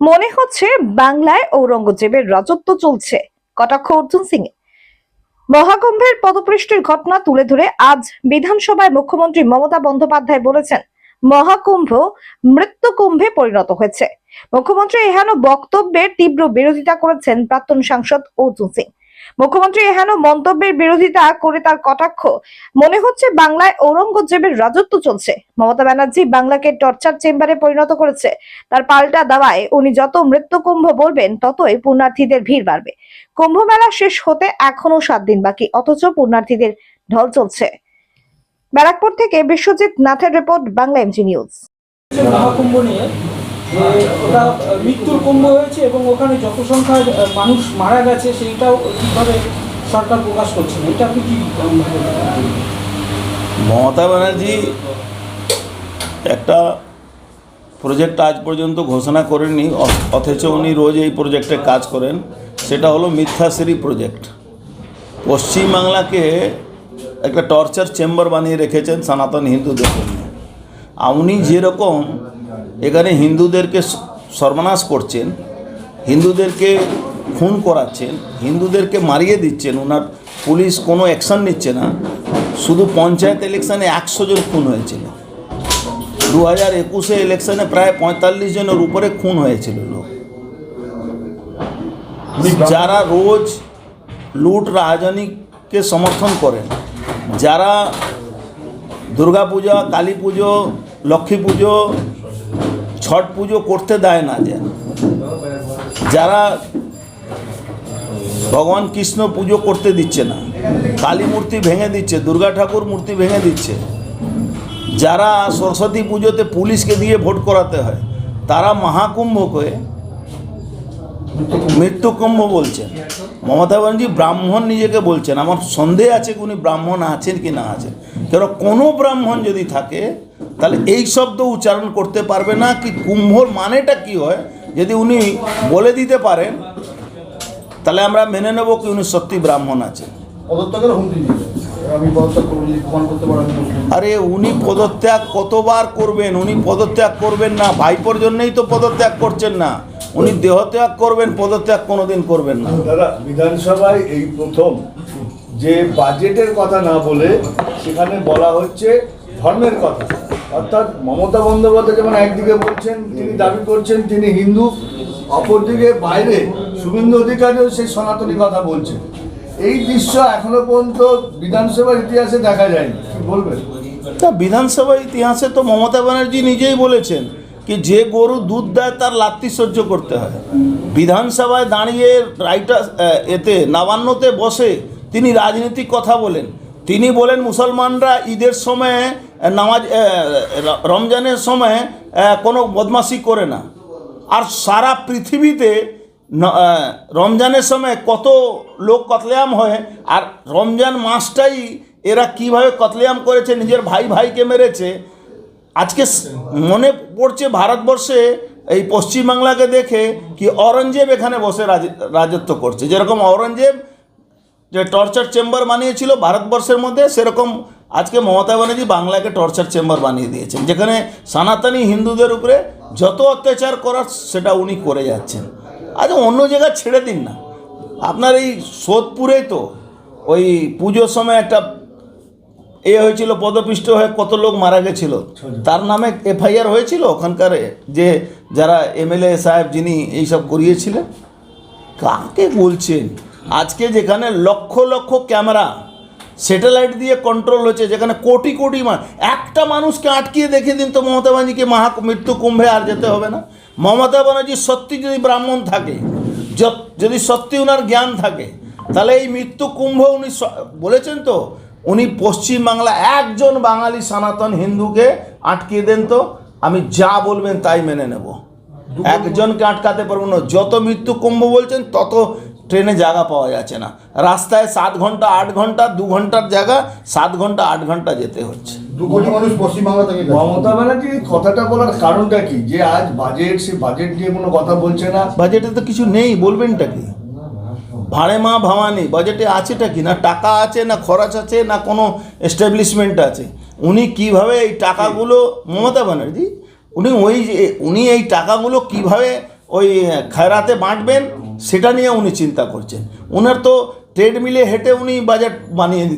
মনে হচ্ছে বাংলায় ঔরঙ্গজেবের রাজত্ব চলছে। কটাক্ষ অর্জুন সিং মহাকুম্ভের পদপৃষ্ঠের ঘটনা তুলে ধরে আজ বিধানসভায় মুখ্যমন্ত্রী মমতা বন্দ্যোপাধ্যায় বলেছেন, মহাকুম্ভ মৃত্যুকুম্ভে পরিণত হয়েছে। মুখ্যমন্ত্রী এহেন বক্তব্যের তীব্র বিরোধিতা করেছেন প্রাক্তন সাংসদ অর্জুন সিং। মুখ্যমন্ত্রী এহেন মন্তব্যের বিরোধিতা করে তার কটাক্ষ। মনে হচ্ছে বাংলায় ঔরঙ্গজেবের রাজত্ব চলছে। মমতা ব্যানার্জি বাংলাকে টর্চার চেম্বারে পরিণত করেছে। তার পাল্টা দাওয়ায় উনি যত মৃত্যু কুম্ভ বলবেন, ততই পুণ্যার্থীদের ভিড় বাড়বে। কুম্ভ মেলা শেষ হতে এখনও সাত দিন বাকি, অথচ পুণ্যার্থীদের ঢল চলছে। ব্যারাকপুর থেকে Biswajit নাথের report, Bangla MG news. Mahakumbh নিয়ে ওটা মৃত্যুর কুম্ভ হয়েছে এবং ওখানে যত সংখ্যায় মানুষ মারা গেছে, সেইটাও ঠিকভাবে সরকার প্রকাশ করছে না? এটা আপনি কি মমতা ব্যানার্জি একটা প্রজেক্ট আজ পর্যন্ত ঘোষণা করেননি অথচ উনি রোজ এই প্রজেক্টে কাজ করেন। সেটা হলো মিথ্যাশ্রী প্রজেক্ট পশ্চিমবাংলাকে একটা টর্চার চেম্বার বানিয়ে রেখেছেন সনাতন হিন্দুদের জন্য। উনি যেরকম এখানে হিন্দুদেরকে সর্বনাশ করছেন, হিন্দুদেরকে খুন করাচ্ছেন, হিন্দুদেরকে মারিয়ে দিচ্ছেন ওনার পুলিশ কোনো অ্যাকশন নিচ্ছে না, শুধু পঞ্চায়েত ইলেকশনে একশো জন খুন হয়েছিল। দু হাজার একুশে ইলেকশনে প্রায় পঁয়তাল্লিশ জনের উপরে খুন হয়েছিল লোক। যারা রোজ লুট রাজনীকে সমর্থন করেন, যারা দুর্গা পূজা কালী পুজো লক্ষ্মী পুজো ছট পুজো করতে দেয় না যে যারা ভগবান কৃষ্ণ পুজো করতে দিচ্ছে না, কালী মূর্তি ভেঙে দিচ্ছে, দুর্গা ঠাকুর মূর্তি ভেঙে দিচ্ছে, যারা সরস্বতী পুজোতে পুলিশকে দিয়ে ভোট করাতে হয়, তারা মহাকুম্ভকে মৃত্যুকুম্ভ বলছেন। মমতা ব্যানার্জি ব্রাহ্মণ নিজেকে বলছেন। আমার সন্দেহ আছে উনি ব্রাহ্মণ আছেন কি না আছেন। কেন কোনো ব্রাহ্মণ যদি থাকে তাহলে এই শব্দ উচ্চারণ করতে পারবে না কি কুম্ভর মানেটা কি হয়? যদি উনি বলে দিতে পারেন তাহলে আমরা মেনে নেব কি উনি সত্যি ব্রাহ্মণ পারেন আরে উনি পদত্যাগ কতবার করবেন? উনি পদত্যাগ করবেন না। ভাইপোর জন্যই তো পদত্যাগ করছেন না। উনি দেহত্যাগ করবেন পদত্যাগ কোনোদিন করবেন না। দাদা বিধানসভায় এই প্রথম যে বাজেটের কথা না বলে সেখানে বলা হচ্ছে ধর্মের কথা। অর্থাৎ মমতা বন্দ্যোপাধ্যায় যেমন একদিকে বলছেন, তিনি দাবি করছেন, তিনি হিন্দু, অপরদিকে বাইরে শুভেন্দু অধিকারীও সেই সনাতনী কথা বলছেন। এই দৃশ্য এখনও পর্যন্ত বিধানসভার ইতিহাসে দেখা যায়নি। বলবেন? তা বিধানসভার ইতিহাসে তো মমতা ব্যানার্জি নিজেই বলেছেন কি যে গরু দুধ দেয় তার লাত্তি সহ্য করতে হয়। বিধানসভায় দাঁড়িয়ে রাইটার এতে, নবান্নতে বসে তিনি রাজনীতিক কথা বলেন। তিনি বলেন মুসলমানরা ঈদের সময় নামাজ রমজানের সময় কোনো বদমাশি করে না। আর সারা পৃথিবীতে রমজানের সময় কত লোক কতলেয়াম হয়, আর রমজান মাসটাই এরা কীভাবে কতলেয়াম করেছে, নিজের ভাই ভাইকে মেরেছে। আজকে মনে পড়ছে ভারতবর্ষে এই পশ্চিমবাংলাকে দেখে কি অরঙ্গজেব এখানে বসে রাজ- রাজত্ব করছে। যেরকম অরঙ্গজেব যে টর্চার চেম্বার বানিয়েছিল ভারতবর্ষের মধ্যে, সেরকম আজকে মমতা ব্যানার্জি বাংলাকে টর্চার চেম্বার বানিয়ে দিয়েছেন। যেখানে সনাতনী হিন্দুদের উপরে যত অত্যাচার করার সেটা উনি করে যাচ্ছেন। আজ অন্য জায়গায় ছেড়ে দিন না। আপনার এই সোদপুরেই তো ওই পুজোর সময় একটা এ হয়েছিল, পদপিষ্ট হয়ে কত লোক মারা গেছিল। তার নামে এফআইআর হয়েছিল ওখানকার যে যারা এমএলএ সাহেব যিনি এইসব করিয়েছিলেন। কাকে বলছেন? আজকে যেখানে লক্ষ লক্ষ ক্যামেরা স্যাটেলাইট দিয়ে কন্ট্রোল হচ্ছে যেখানে কোটি কোটি একটা মানুষকে আটকিয়ে দেখে দিন তো মমতা ব্যানার্জিকে মহা মৃত্যু কুম্ভে আর যেতে হবে না। মমতা ব্যানার্জি সত্যি যদি ব্রাহ্মণ থাকে যদি সত্যি ওনার জ্ঞান থাকে তাহলে এই মৃত্যু কুম্ভ উনি বলেছেন তো উনি পশ্চিমবাংলা একজন বাঙালি সনাতন হিন্দুকে আটকিয়ে দেন তো আমি যা বলবেন তাই মেনে নেব। একজনকে আটকাতে পারব না। যত মৃত্যু কুম্ভ বলছেন তত ট্রেনে জায়গা পাওয়া যাচ্ছে না। রাস্তায় সাত ঘণ্টা আট ঘণ্টা দু ঘণ্টার জায়গা সাত ঘণ্টা আট ঘণ্টা যেতে হচ্ছে। দু কোটি মানুষ পশ্চিমবাংলা থেকে মমতা ব্যানার্জি কথাটা বলার কারণটা কি? যে আজ বাজেট সে বাজেট নিয়ে কোনো কথা বলছে না? বাজেটে তো কিছু নেই বলবেনটা কি? ভাড়ে মা ভাবানি বাজেটে আছেটা কি? না টাকা আছে না খরচ আছে না কোনো এস্টাবলিশমেন্ট আছে? উনি কীভাবে এই টাকাগুলো মমতা ব্যানার্জি উনি ওই যে উনি এই টাকাগুলো কীভাবে ওই খায়রাতে বাঁটবেন? সেটা নিয়ে উনি চিন্তা করছেন। ওনার তো ট্রেডমিলে হেঁটে উনি বাজেট বানিয়ে